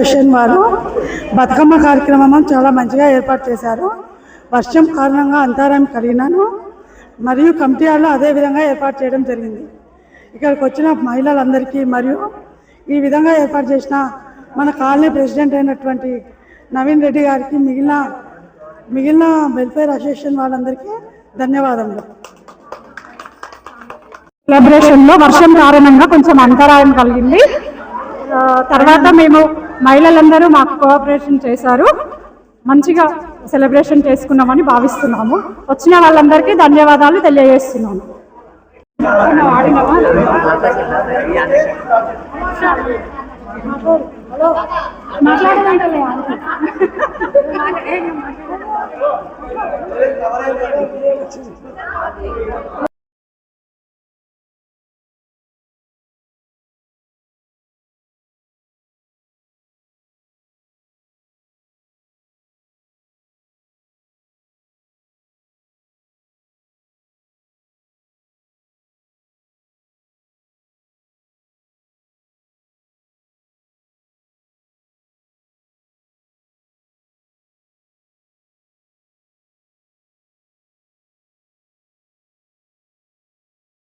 Association వారు. బతుకమ్మ కార్యక్రమం చాలా మంచిగా ఏర్పాటు చేశారు. వర్షం కారణంగా అంతరాయం కలిగినాను. మరియు కమిటీ అదే విధంగా ఏర్పాటు చేయడం జరిగింది. ఇక్కడికి వచ్చిన మహిళలందరికీ మరియు ఈ విధంగా ఏర్పాటు చేసిన మన కాలనీ ప్రెసిడెంట్ అయినటువంటి నవీన్ రెడ్డి గారికి మిగిలిన మిగిలిన వెల్ఫేర్ అసోసియేషన్ వాళ్ళందరికీ ధన్యవాదములు. సెలబ్రేషన్లో వర్షం కారణంగా కొంచెం అంతరాయం కలిగింది. తర్వాత మేము మహిళలందరూ మాకు కోఆపరేషన్ చేశారు. మంచిగా సెలబ్రేషన్ చేసుకున్నామని భావిస్తున్నాము. వచ్చిన వాళ్ళందరికీ ధన్యవాదాలు తెలియజేస్తున్నాము.